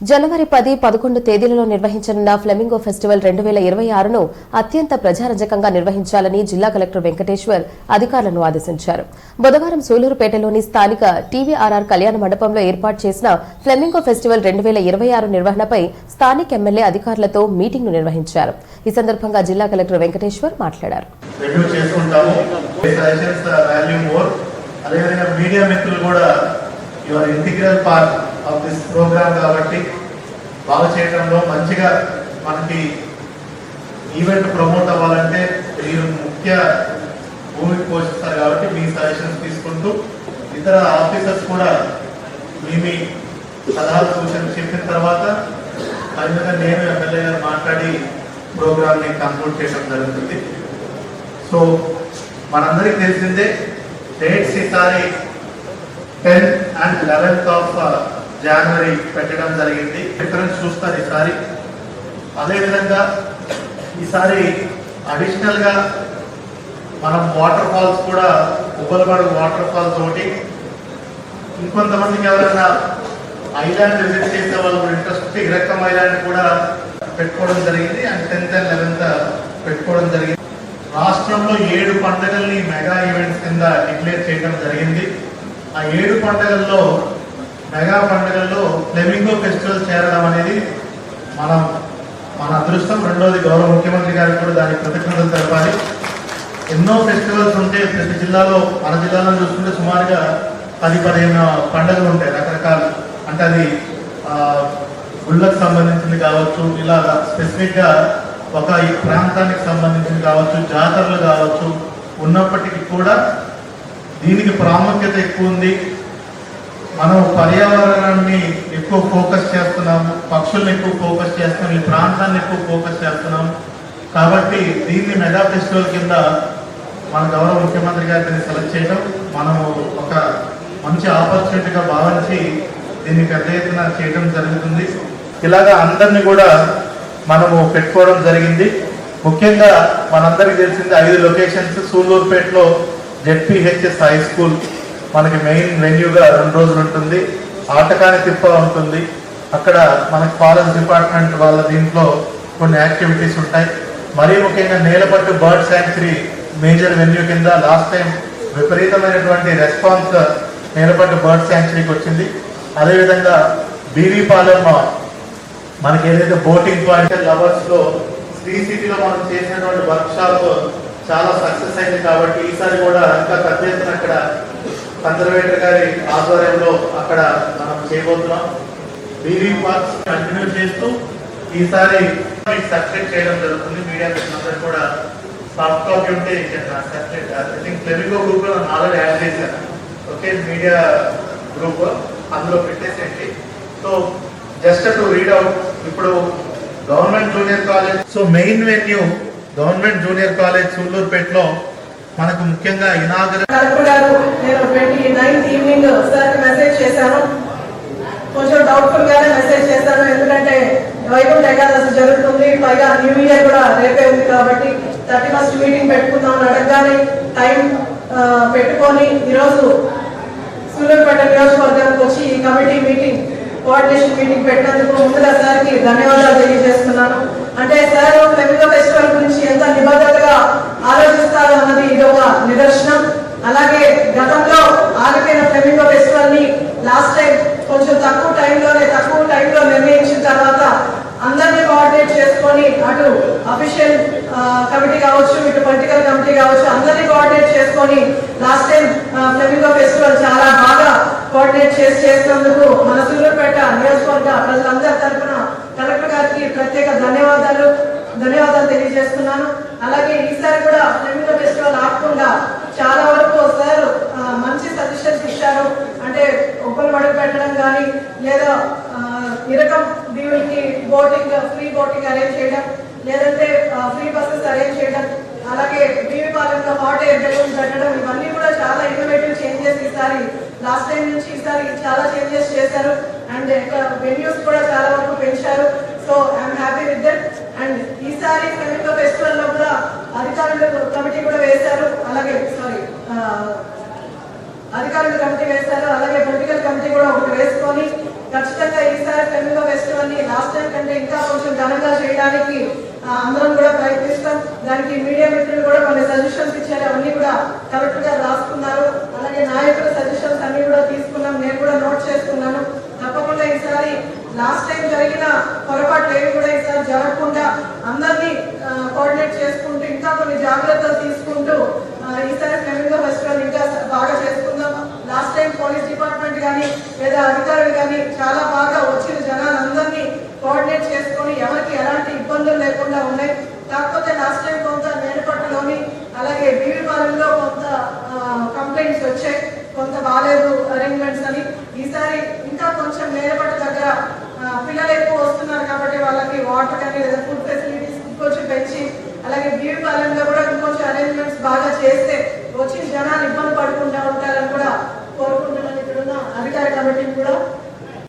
జనవరి పది పదకొండు తేదీలలో నిర్వహించనున్న ఫ్లెమింగో ఫెస్టివల్ రెండు వేల ఇరవై ఆరును అత్యంత ప్రజారంజకంగా నిర్వహించాలని జిల్లా కలెక్టర్ వెంకటేశ్వర్ అధికారులను ఆదేశించారు. బుధవారం సూలూరుపేటలోని స్థానిక టీవీఆర్ఆర్ కళ్యాణ మండపంలో ఏర్పాటు చేసిన ఫ్లెమింగో ఫెస్టివల్ రెండు వేల ఇరవై ఆరు నిర్వహణపై స్థానిక ఎమ్మెల్యే అధికారులతో మీటింగ్ను నిర్వహించారు. ఈ సందర్భంగా జిల్లా కలెక్టర్ వెంకటేశ్వర్ మాట్లాడారు. మీడియా మిత్రులు కూడా integral part of this programme కాబట్టి బాగా చేయడంలో మంచిగా మనకి ఈవెంట్ ప్రమోట్ అవ్వాలంటే మీరు ముఖ్య భూమికి పోషిస్తారు కాబట్టి మీ సజెషన్స్ తీసుకుంటూ ఇతర ఆఫీసర్స్ కూడా మీ మీ సలహాలు సూచనలు చెప్పిన తర్వాత అందుకని నేను ఎమ్మెల్యే గారు మాట్లాడి ప్రోగ్రామ్ని కంక్లూడ్ చేయడం జరుగుతుంది. సో మనందరికీ తెలిసిందే డేట్స్ ఈసారి tenth and eleventh of January పెట్టడం జరిగింది. డిఫరెన్స్ చూస్తారు ఈసారి. అదేవిధంగా ఈసారి అడిషనల్గా మనం వాటర్ ఫాల్స్ కూడా ఉబ్బలబడు వాటర్ ఫాల్స్ ఒకటి ఇంకొంతమందికి ఎవరైనా ఐలాండ్ విజిట్ చేసే వాళ్ళు ఇంట్రెస్ట్ ఇరక్కం ఐలాండ్ కూడా పెట్టుకోవడం జరిగింది. అండ్ టెన్త్ అండ్ లెవెన్త్ పెట్టుకోవడం జరిగింది. రాష్ట్రంలో ఏడు పండుగల్ని మెగా ఈవెంట్స్ కింద డిక్లేర్ చేయడం జరిగింది. ఆ ఏడు పండుగల్లో మెగా పండుగల్లో ఫ్లెమింగో ఫెస్టివల్ చేరడం అనేది మనం మన అదృష్టం. రెండోది గౌరవ ముఖ్యమంత్రి గారికి కూడా దానికి కృతజ్ఞతలు తెలపాలి. ఎన్నో ఫెస్టివల్స్ ఉంటే ప్రతి జిల్లాలో మన జిల్లాలో చూసుకుంటే సుమారుగా పది పదిహేను పండుగలు ఉంటాయి రకరకాలు. అంటే అది గుళ్ళకు సంబంధించింది కావచ్చు ఇలా స్పెసిఫిక్గా ఒక ఈ ప్రాంతానికి సంబంధించింది కావచ్చు జాతరలు కావచ్చు ఉన్నప్పటికీ కూడా దీనికి ప్రాముఖ్యత ఎక్కువ ఉంది. మనం పర్యావరణాన్ని ఎక్కువ ఫోకస్ చేస్తున్నాము పక్షుల్ని ఎక్కువ ఫోకస్ చేస్తున్నాం ఈ ప్రాంతాన్ని ఎక్కువ ఫోకస్ చేస్తున్నాం. కాబట్టి దీన్ని మెగా ఫెస్టివల్ కింద మన గౌరవ ముఖ్యమంత్రి గారు దీన్ని సెలెక్ట్ చేయడం మనము ఒక మంచి ఆపర్చునిటీగా భావించి దీన్ని పెద్ద ఎత్తున చేయడం జరుగుతుంది. ఇలాగా అందరినీ కూడా మనము పెట్టుకోవడం జరిగింది. ముఖ్యంగా మనందరికీ తెలిసింది ఐదు లొకేషన్స్. సూళ్ళూరుపేటలో జెడ్పిహెచ్ఎస్ హై స్కూల్. మనకి మెయిన్ వెన్యూగా రెండు రోజులు ఉంటుంది. ఆటకాని తిప్ప ఉంటుంది. అక్కడ మనకి ఫారెస్ట్ డిపార్ట్మెంట్ వాళ్ళ దీంట్లో కొన్ని యాక్టివిటీస్ ఉంటాయి. మరీ ముఖ్యంగా Nelapattu bird sanctuary major venue కింద లాస్ట్ టైం విపరీతమైనటువంటి రెస్పాన్స్ నేలపట్టు బర్డ్ శాంక్చురీకి వచ్చింది. అదేవిధంగా బీవీపాలెం మనకి ఏదైతే బోటింగ్ పాయింట్ లవర్స్లో శ్రీ సిటీలో మనం చేసినటువంటి వర్క్షాప్ చాలా సక్సెస్ అయింది కాబట్టి ఈసారి కూడా ఇంకా పెద్ద ఎత్తున అక్కడ కన్సర్వేటర్ గారి ఆధ్వర్యంలో అక్కడ మనం చేయబోతున్నాం. బీవీ పార్క్స్ కంటిన్యూ చేస్తూ ఈసారి సబ్స్క్రైబ్ చేయడం జరుగుతుంది. మీడియా అందరూ కూడా సాఫ్ట్ కాపీ ఉంటే సబ్స్క్రైబ్ ఐ థింక్ ఫ్లెమిగో గ్రూప్లో ఆల్రెడీ యాడ్ చేశాను. ఓకే మీడియా గ్రూప్ అందులో పెట్టేసేయండి. So just to read out ఇప్పుడు government junior college so main venue government junior college సూళ్ళూరుపేటలో మనకు ముఖ్యంగా ఇనాగర్ కలెక్టర్ గారు నేను twenty ninth evening sir message చేశాను. కొంచెం డౌట్ఫుల్ గానే మెసేజ్ చేశాను. ఎందుకంటే వైకుంఠ ఏకాదశి జరుగుతుంది. పైగా న్యూ ఇయర్ కూడా రేపే ఉంది కాబట్టి థర్టీ ఫస్ట్ మీటింగ్ పెట్టుకుందాం అని అడగగానే టైం పెట్టుకొని ఈరోజు సూర్యాపేట నియోజకవర్గానికి వచ్చి ఈ కమిటీ మీటింగ్ కోఆర్డినేషన్ మీటింగ్ పెట్టినందుకు ముందుగా సార్కి ధన్యవాదాలు తెలియజేస్తున్నాను. అంటే సార్ ఫ్లెమింగో ఫెస్టివల్ గురించి ఎంత నిబద్ధతగా ఆలోచిస్తారు అన్నది ఇది ఒక నిదర్శనం. అలాగే గతంలో ఆగిపోయిన ఫ్లెమింగో ఫెస్టివల్ని లాస్ట్ టైం కొంచెం తక్కువ టైంలోనే తక్కువ టైంలో నిర్ణయించిన తర్వాత అందరినీ కోఆర్డినేట్ చేసుకొని అటు అఫీషియల్ కమిటీ కావచ్చు ఇటు పొలిటికల్ కమిటీ కావచ్చు అందరినీ కోఆర్డినేట్ చేసుకొని లాస్ట్ టైం ఫ్లెమింగో ఫెస్టివల్ చాలా బాగా కోఆర్డినేట్ చేసి చేసినందుకు మన సూర్యాపేట నియోజకవర్గ ప్రజలందరి తరఫున కలెక్టర్ గారికి ప్రత్యేక ధన్యవాదాలు ధన్యవాదాలు తెలియజేస్తున్నాను. అలాగే ఈసారి కూడా ఫ్లెమింగో ఫెస్టివల్ ఆగకుండా చాలా వరకు సార్ మంచి సజెషన్స్ ఇచ్చారు. అంటే ఒక్కరు మడుగు పెట్టడం కానీ లేదా ఇరకం దీవులకి బోటింగ్ ఫ్రీ బోటింగ్ అరేంజ్ చేయడం లేదంటే ఫ్రీ బస్సెస్ అరేంజ్ చేయడం అలాగే బీవీపాలెంలో హాట్ ఎయిర్ బెలూన్ పెట్టడం ఇవన్నీ కూడా చాలా ఇన్నోవేటివ్ చేంజెస్ ఈసారి. లాస్ట్ టైం నుంచి ఈసారి చాలా చేంజెస్ చేశారు. అండ్ వెన్యూస్ కూడా చాలా వరకు పెంచారు. So I'm happy with that and. ఈసారి కనుక ఫెస్టివల్లో కూడా అధికారులు కమిటీ కూడా వేశారు. అలాగే సారీ అధికారులు కమిటీ వేశారు. అలాగే పొలిటికల్ కమిటీ కూడా ఒకటి వేసుకొని ఖచ్చితంగా ఈసారి కనుక ఫెస్టివల్ కంటే ఇంకా కొంచెం ఘనంగా చేయడానికి అందరం కూడా ప్రయత్నిస్తాం. దానికి మీడియా మిత్రులు కూడా కొన్ని సజెషన్స్ ఇచ్చారు. అవన్నీ కూడా కరెక్ట్గా రాసుకున్నారు. అలాగే నాయకుల సజెషన్స్ అన్ని కూడా తీసుకున్నాం. నేను కూడా నోట్ చేసుకున్నాను. తప్పకుండా ఈసారి లాస్ట్ టైం జరిగిన పొరపాటు ఏమి కూడా ఈసారి జరగకుండా అందరినీ కోఆర్డినేట్ చేసుకుంటూ ఇంకా కొన్ని జాగ్రత్తలు తీసుకుంటూ ఆ, ఈసారి ఫ్లెమింగో ఫెస్టివల్ ఇంకా బాగా చేసుకుందాం లాస్ట్ టైం పోలీస్ డిపార్ట్మెంట్ కానీ లేదా అధికారులు కానీ చాలా బాగా వచ్చిన జనాలందరినీ కోఆర్డినేట్ చేసుకొని ఎవరికి ఎలాంటి ఇబ్బందులు లేకుండా ఉన్నాయి కాకపోతే లాస్ట్ టైం కొంత నేరపట్టలోని అలాగే బీవీపాలెంలో కొంత కంప్లైంట్స్ వచ్చాయి కొంత బాగాలేదు అరేంజ్మెంట్స్ అని. ఈసారి ఇంకా కొంచెం నేరపట్ట దగ్గర పిల్లలు ఎక్కువ వస్తున్నారు కాబట్టి వాళ్ళకి వాటర్ కానీ లేదా ఫుడ్ ఫెసిలిటీస్ ఇంకొంచెం పెంచి అలాగే బీవీపాలెంలో కూడా ఇంకొంచెం అరేంజ్మెంట్స్ బాగా చేస్తే వచ్చిన జనాలు ఇబ్బంది పడకుండా ఉంటారని కూడా కోరుకుంటున్నాను. ఇక్కడున్న అధికార కమిటీని కూడా